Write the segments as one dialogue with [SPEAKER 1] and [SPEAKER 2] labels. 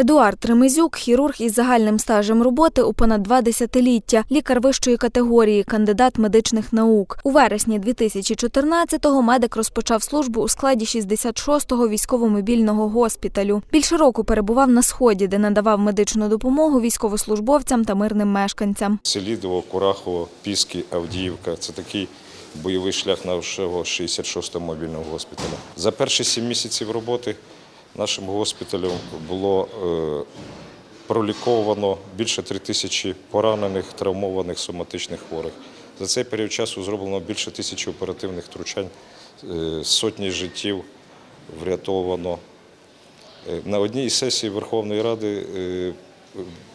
[SPEAKER 1] Едуард Ремезюк – хірург із загальним стажем роботи у понад два десятиліття, лікар вищої категорії, кандидат медичних наук. У вересні 2014-го медик розпочав службу у складі 66-го військово-мобільного госпіталю. Більше року перебував на сході, де надавав медичну допомогу військовослужбовцям та мирним мешканцям.
[SPEAKER 2] Селідово, Курахово, Піски, Авдіївка це такий бойовий шлях нашого 66-го мобільного госпіталя. За перші сім місяців роботи нашим госпіталем було е, проліковано більше 3 тисячі поранених, травмованих, соматичних хворих. За цей період часу зроблено більше тисячі оперативних втручань, е, сотні життів врятовано. Е, На одній із сесій Верховної Ради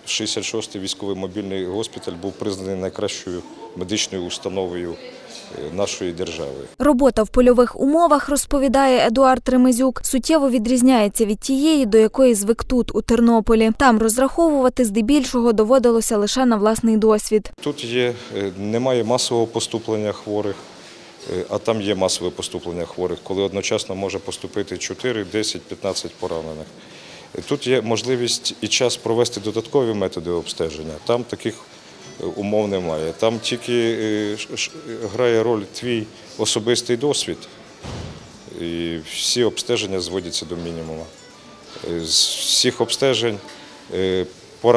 [SPEAKER 2] 66-й військовий мобільний госпіталь був признаний найкращою медичною установою е, нашої держави.
[SPEAKER 1] Робота в польових умовах, розповідає Едуард Ремезюк, суттєво відрізняється від тієї, до якої звик тут, у Тернополі. Там розраховувати здебільшого доводилося лише на власний досвід.
[SPEAKER 2] Тут є, е, немає масового поступлення хворих, е, а там є масове поступлення хворих, коли одночасно може поступити 4, 10, 15 поранених. Тут є можливість і час провести додаткові методи обстеження. Там таких е, умов немає. Там тільки е, грає роль твій особистий досвід. І всі обстеження зводяться до мінімуму. Е, З всіх обстежень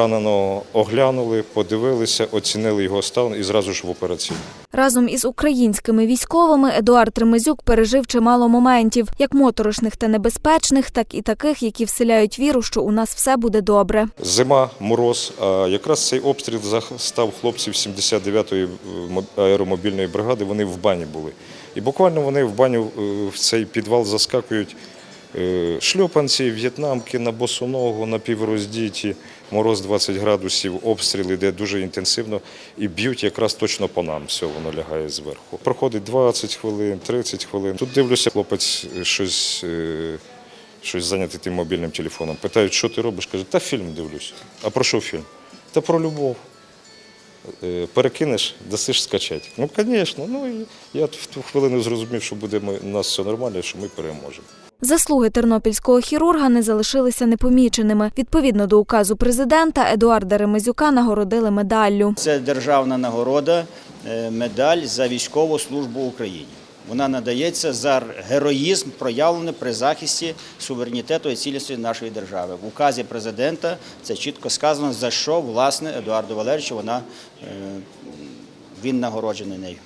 [SPEAKER 2] пораненого оглянули, подивилися, оцінили його стан і зразу ж в операційну.
[SPEAKER 1] Разом із українськими військовими Едуард Ремезюк пережив чимало моментів, як моторошних та небезпечних, так і таких, які вселяють віру, що у нас все буде добре.
[SPEAKER 2] Зима, мороз, а якраз цей обстріл застав хлопців 79-ї мо- аеромобільної бригади, вони в бані були. І буквально вони в баню е, в цей підвал заскакують е, шльопанці, в'єтнамки на босу ногу, напівроздіті, мороз 20 градусів, обстріл іде дуже інтенсивно і б'ють якраз точно по нам, все воно лягає зверху. Проходить 20 хвилин, 30 хвилин. Тут дивлюся, хлопець е, щось. е, щось зайнятий тим мобільним телефоном. Питають, що ти робиш? Каже, та фільм дивлюсь. А про що фільм? Та про любов. Е, Перекинеш, дасиш скачати. Ну, звісно. Ну, я в ту хвилину зрозумів, що буде у нас все нормально, що ми переможемо.
[SPEAKER 1] Заслуги тернопільського хірурга не залишилися непоміченими. Відповідно до указу президента, Едуарда Ремезюка нагородили медаллю.
[SPEAKER 3] Це державна нагорода, е, медаль за військову службу Україні. Вона надається за героїзм, проявлений при захисті суверенітету і цілісності нашої держави. В указі президента це чітко сказано, за що власне Едуарду Валерійовичу вона е, він нагороджений нею.